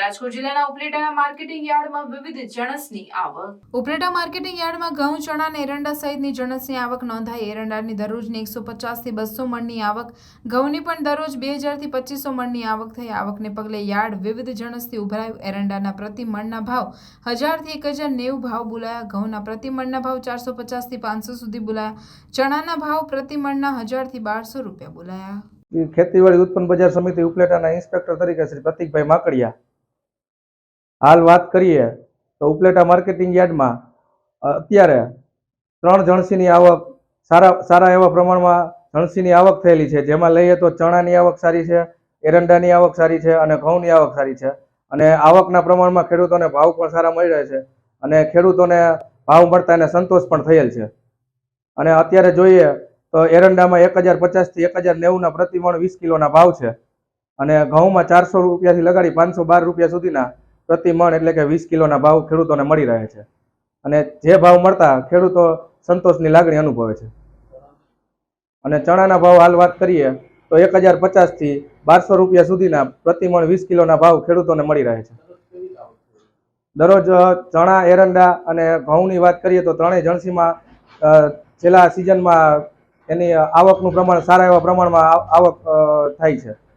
રાજકોટ જિલ્લાના ઉપલેટા માર્કેટિંગ યાર્ડમાં વિવિધ જણસની આવક. ઉપલેટા માર્કેટિંગ યાર્ડમાં ઘઉં ચણા અને એરંડા સહિતની જણસની આવક નોંધાઈ. એરંડાની દરરોજની એકસો પચાસથી બસો મણની આવક. ઘઉંની પણ દરરોજ બે હજારથી પચીસો મણની આવક થઈ. આવકને પગલે યાર્ડ વિવિધ જણસથી ઉભરાયું. એરંડાના પ્રતિ મણના ભાવ હજારથી એક હજાર નેવું ભાવ બોલાયા. ઘઉંના પ્રતિ મણના ભાવ ચારસો પચાસથી પાંચસો સુધી બોલાયા. ચણાના ભાવ પ્રતિ મણના હજારથી બારસો રૂપિયા બોલાયા. ખેતીવાડી ઉત્પન્ન બજાર સમિતિ ઉપલેટાના ઇન્સ્પેક્ટર તરીકે શ્રી પ્રતિકભાઈ માકડિયા હાલ વાત કરીએ તો ઉપલેટા માર્કેટિંગ યાર્ડમાં અત્યારે ત્રણ જણસીની આવક, સારા સારા એવા પ્રમાણમાં જણસીની આવક થયેલી છે. જેમાં લઈએ તો ચણાની આવક સારી છે, એરંડાની આવક સારી છે અને ઘઉંની આવક સારી છે. અને આવકના પ્રમાણમાં ખેડૂતોને ભાવ પણ સારા મળી રહે છે અને ખેડૂતોને ભાવ મળતા એને સંતોષ પણ થયેલ છે. અને અત્યારે જોઈએ તો એરંડામાં એક હજાર પચાસથી એક હજાર નેવુંના પ્રતિમણ વીસ કિલોના ભાવ છે. અને ઘઉંમાં ચારસો રૂપિયાથી લગાડી પાંચસો બાર રૂપિયા સુધીના પ્રતિ મણ એટલે કે વીસ કિલોના ભાવ ખેડૂતોને મળી રહે છે. અને જે ભાવ મળતા ખેડૂતો સંતોષની લાગણી અનુભવે છે. અને ચણાના ભાવ હાલ વાત કરીએ, તો એક હજાર પચાસથી બારસો રૂપિયા સુધીના પ્રતિ વીસ કિલોના ભાવ ખેડૂતોને મળી રહે છે. દરરોજ ચણા, એરંડા અને ઘઉંની વાત કરીએ તો ત્રણેય જણસીમાં છેલ્લા સિઝનમાં એની આવકનું પ્રમાણ, સારા એવા પ્રમાણમાં આવક થાય છે.